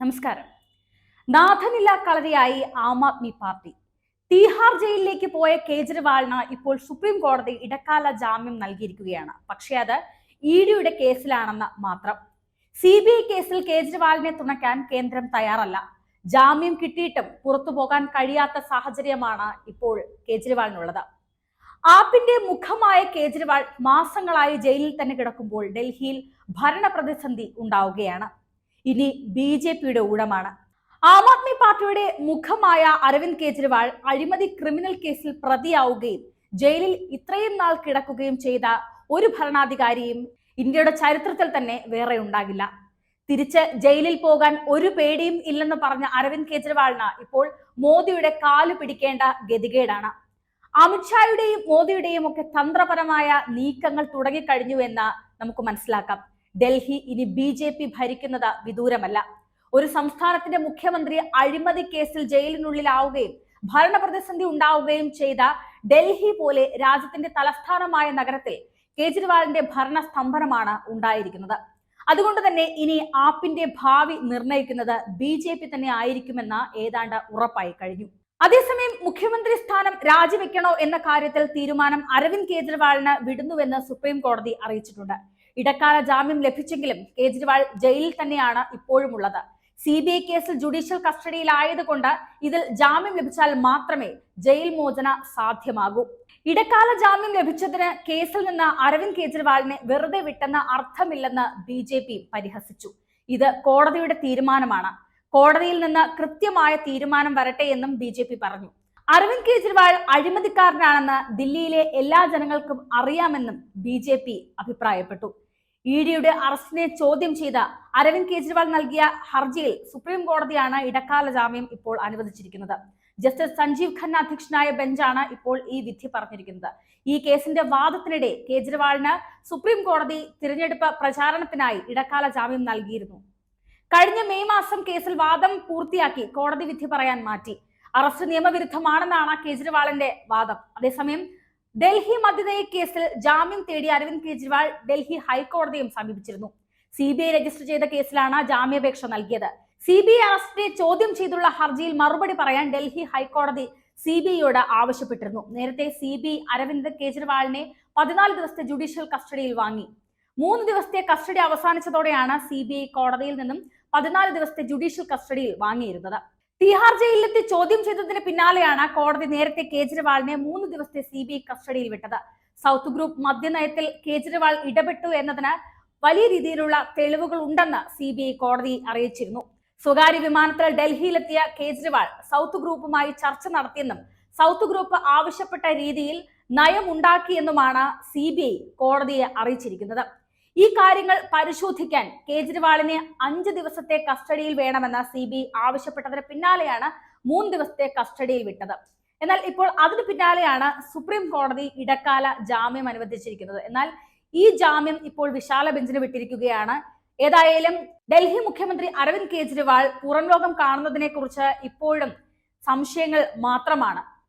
നമസ്കാരം. നാഥനില്ല കളരിയായി ആം ആദ്മി പാർട്ടി. തീഹാർ ജയിലിലേക്ക് പോയ കേജ്രിവാളിന് ഇപ്പോൾ സുപ്രീം കോടതി ഇടക്കാല ജാമ്യം നൽകിയിരിക്കുകയാണ്. പക്ഷേ അത് ഇ ഡിയുടെ കേസിലാണെന്ന് മാത്രം. സി ബി ഐ കേസിൽ കേജ്രിവാളിനെ തുണയ്ക്കാൻ കേന്ദ്രം തയ്യാറല്ല. ജാമ്യം കിട്ടിയിട്ടും പുറത്തു പോകാൻ കഴിയാത്ത സാഹചര്യമാണ് ഇപ്പോൾ കേജ്രിവാളിനുള്ളത്. ആപ്പിന്റെ മുഖമായ കേജ്രിവാൾ മാസങ്ങളായി ജയിലിൽ തന്നെ കിടക്കുമ്പോൾ ഡൽഹിയിൽ ഭരണ പ്രതിസന്ധി ഉണ്ടാവുകയാണ്. ഇനി ബി ജെ പിയുടെ ഊഴമാണ്. ആം ആദ്മി പാർട്ടിയുടെ മുഖമായ അരവിന്ദ് കെജ്രിവാൾ അഴിമതി ക്രിമിനൽ കേസിൽ പ്രതിയാവുകയും ജയിലിൽ ഇത്രയും നാൾ കിടക്കുകയും ചെയ്ത ഒരു ഭരണാധികാരിയും ഇന്ത്യയുടെ ചരിത്രത്തിൽ തന്നെ വേറെ ഉണ്ടാകില്ല. തിരിച്ച് ജയിലിൽ പോകാൻ ഒരു പേടിയും ഇല്ലെന്ന് പറഞ്ഞ അരവിന്ദ് കെജ്രിവാളിന് ഇപ്പോൾ മോദിയുടെ കാലു പിടിക്കേണ്ട ഗതികേടാണ്. അമിത്ഷായുടെയും മോദിയുടെയും ഒക്കെ തന്ത്രപരമായ നീക്കങ്ങൾ തുടങ്ങിക്കഴിഞ്ഞു എന്ന് നമുക്ക് മനസ്സിലാക്കാം. ഡൽഹി ഇനി ബി ജെ പി ഭരിക്കുന്നത് വിദൂരമല്ല. ഒരു സംസ്ഥാനത്തിന്റെ മുഖ്യമന്ത്രി അഴിമതി കേസിൽ ജയിലിനുള്ളിലാവുകയും ഭരണപ്രതിസന്ധി ഉണ്ടാവുകയും ചെയ്ത ഡൽഹി പോലെ രാജ്യത്തിന്റെ തലസ്ഥാനമായ നഗരത്തിൽ കേജ്രിവാളിന്റെ ഭരണ സ്തംഭനമാണ് ഉണ്ടായിരിക്കുന്നത്. അതുകൊണ്ട് തന്നെ ഇനി ആപ്പിന്റെ ഭാവി നിർണയിക്കുന്നത് ബി ജെ പി തന്നെ ആയിരിക്കുമെന്ന് ഏതാണ്ട് ഉറപ്പായി കഴിഞ്ഞു. അതേസമയം മുഖ്യമന്ത്രി സ്ഥാനം രാജിവെക്കണോ എന്ന കാര്യത്തിൽ തീരുമാനം അരവിന്ദ് കേജ്രിവാളിന് വിടുന്നുവെന്ന് സുപ്രീം കോടതി അറിയിച്ചിട്ടുണ്ട്. ഇടക്കാല ജാമ്യം ലഭിച്ചെങ്കിലും കേജ്രിവാൾ ജയിലിൽ തന്നെയാണ് ഇപ്പോഴും ഉള്ളത് സി ബി ഐ കേസിൽ ജുഡീഷ്യൽ കസ്റ്റഡിയിലായതുകൊണ്ട് ഇതിൽ ജാമ്യം ലഭിച്ചാൽ മാത്രമേ ജയിൽ മോചന സാധ്യമാകൂ. ഇടക്കാല ജാമ്യം ലഭിച്ചതിന് കേസിൽ നിന്ന് അരവിന്ദ് കേജ്രിവാളിനെ വെറുതെ വിട്ടെന്ന് അർത്ഥമില്ലെന്ന് ബി ജെ പി പരിഹസിച്ചു. ഇത് കോടതിയുടെ തീരുമാനമാണ്. കോടതിയിൽ നിന്ന് കൃത്യമായ തീരുമാനം വരട്ടെ എന്നും ബി ജെ പി പറഞ്ഞു. അരവിന്ദ് കേജ്രിവാൾ അഴിമതിക്കാരനാണെന്ന് ദില്ലിയിലെ എല്ലാ ജനങ്ങൾക്കും അറിയാമെന്നും ബി ജെ പി അഭിപ്രായപ്പെട്ടു. ഇ ഡിയുടെ അറസ്റ്റിനെ ചോദ്യം ചെയ്ത അരവിന്ദ് കെജ്രിവാൾ നൽകിയ ഹർജിയിൽ സുപ്രീം കോടതിയാണ് ഇടക്കാല ജാമ്യം ഇപ്പോൾ അനുവദിച്ചിരിക്കുന്നത്. ജസ്റ്റിസ് സഞ്ജീവ് ഖന്ന അധ്യക്ഷനായ ബെഞ്ചാണ് ഇപ്പോൾ ഈ വിധി പറഞ്ഞിരിക്കുന്നത്. ഈ കേസിന്റെ വാദത്തിനിടെ കേജ്രിവാളിന് സുപ്രീം കോടതി തിരഞ്ഞെടുപ്പ് പ്രചാരണത്തിനായി ഇടക്കാല ജാമ്യം നൽകിയിരുന്നു. കഴിഞ്ഞ മെയ് മാസം കേസിൽ വാദം പൂർത്തിയാക്കി കോടതി വിധി പറയാൻ മാറ്റി. അറസ്റ്റ് നിയമവിരുദ്ധമാണെന്നാണ് കേജ്രിവാളിന്റെ വാദം. അതേസമയം ഡൽഹി മദ്യനയ കേസിൽ ജാമ്യം തേടി അരവിന്ദ് കെജ്രിവാൾ ഡൽഹി ഹൈക്കോടതിയും സമീപിച്ചിരുന്നു. സി ബി ഐ രജിസ്റ്റർ ചെയ്ത കേസിലാണ് ജാമ്യാപേക്ഷ നൽകിയത്. സി ബി ഐ അറസ്റ്റിനെ ചോദ്യം ചെയ്തുള്ള ഹർജിയിൽ മറുപടി പറയാൻ ഡൽഹി ഹൈക്കോടതി സി ബി ഐയോട് ആവശ്യപ്പെട്ടിരുന്നു. നേരത്തെ സി ബി ഐ അരവിന്ദ് കെജ്രിവാളിനെ പതിനാല് ദിവസത്തെ ജുഡീഷ്യൽ കസ്റ്റഡിയിൽ വാങ്ങി. മൂന്ന് ദിവസത്തെ കസ്റ്റഡി അവസാനിച്ചതോടെയാണ് സി കോടതിയിൽ നിന്നും പതിനാല് ദിവസത്തെ ജുഡീഷ്യൽ കസ്റ്റഡിയിൽ വാങ്ങിയിരുന്നത്. തിഹാർ ജയിലിലെത്തി ചോദ്യം ചെയ്തതിന് പിന്നാലെയാണ് കോടതി നേരത്തെ കേജ്രിവാളിനെ മൂന്ന് ദിവസത്തെ സി ബി ഐ കസ്റ്റഡിയിൽ വിട്ടത്. സൗത്ത് ഗ്രൂപ്പ് മദ്യനയത്തിൽ കേജ്രിവാൾ ഇടപെട്ടു എന്നതിന് വലിയ രീതിയിലുള്ള തെളിവുകൾ ഉണ്ടെന്ന് സി ബി ഐ കോടതി അറിയിച്ചിരുന്നു. സ്വകാര്യ വിമാനത്തിൽ ഡൽഹിയിലെത്തിയ കേജ്രിവാൾ സൗത്ത് ഗ്രൂപ്പുമായി ചർച്ച നടത്തിയെന്നും സൗത്ത് ഗ്രൂപ്പ് ആവശ്യപ്പെട്ട രീതിയിൽ നയമുണ്ടാക്കിയെന്നുമാണ് സി ബി ഐ കോടതിയെ അറിയിച്ചിരിക്കുന്നത്. ഈ കാര്യങ്ങൾ പരിശോധിക്കാൻ കേജ്രിവാളിനെ അഞ്ച് ദിവസത്തെ കസ്റ്റഡിയിൽ വേണമെന്ന സി ബി ആവശ്യപ്പെട്ടതിന് പിന്നാലെയാണ് മൂന്ന് ദിവസത്തെ കസ്റ്റഡിയിൽ വിട്ടത്. എന്നാൽ ഇപ്പോൾ അതിന് പിന്നാലെയാണ് സുപ്രീം കോടതി ഇടക്കാല ജാമ്യം അനുവദിച്ചിരിക്കുന്നത്. എന്നാൽ ഈ ജാമ്യം ഇപ്പോൾ വിശാല ബെഞ്ചിന് വിട്ടിരിക്കുകയാണ്. ഏതായാലും ഡൽഹി മുഖ്യമന്ത്രി അരവിന്ദ് കേജ്രിവാൾ പുറം ലോകം കാണുന്നതിനെ കുറിച്ച് ഇപ്പോഴും സംശയങ്ങൾ മാത്രമാണ്.